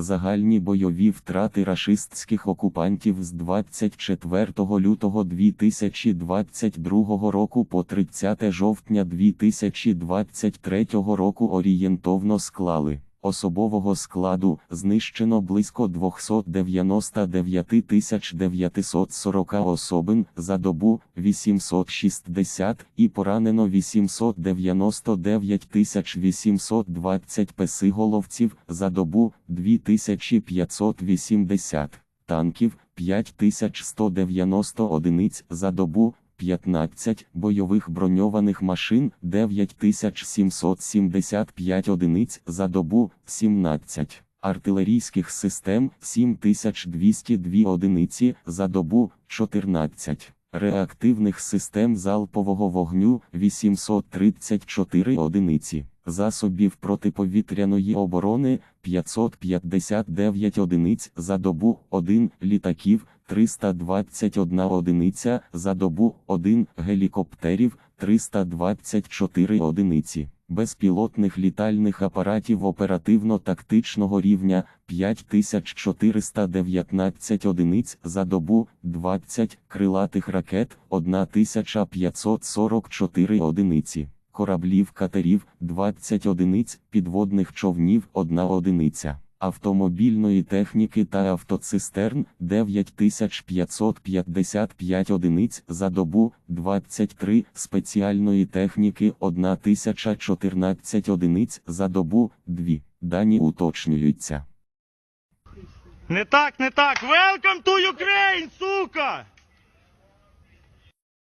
Загальні бойові втрати рашистських окупантів з 24 лютого 2022 року по 30 жовтня 2023 року орієнтовно склали. Особового складу знищено близько 299 940 особин за добу 860 і поранено 899 820 песиголовців за добу 2580 танків 5190 одиниць за добу 15 бойових броньованих машин 9775 одиниць за добу 17 артилерійських систем 7202 одиниці за добу 14 реактивних систем залпового вогню 834 одиниці засобів протиповітряної оборони 559 одиниць за добу 1 літаків 321 одиниця за добу 1 гелікоптерів 324 одиниці. Безпілотних літальних апаратів оперативно-тактичного рівня 5419 одиниць за добу 20 крилатих ракет 1544 одиниці кораблів катерів 20 одиниць, підводних човнів 1 одиниця, автомобільної техніки та автоцистерн 9555 одиниць за добу 23 спеціальної техніки 1014 одиниць за добу 2. Дані уточнюються. Не так, не так. Welcome to Ukraine,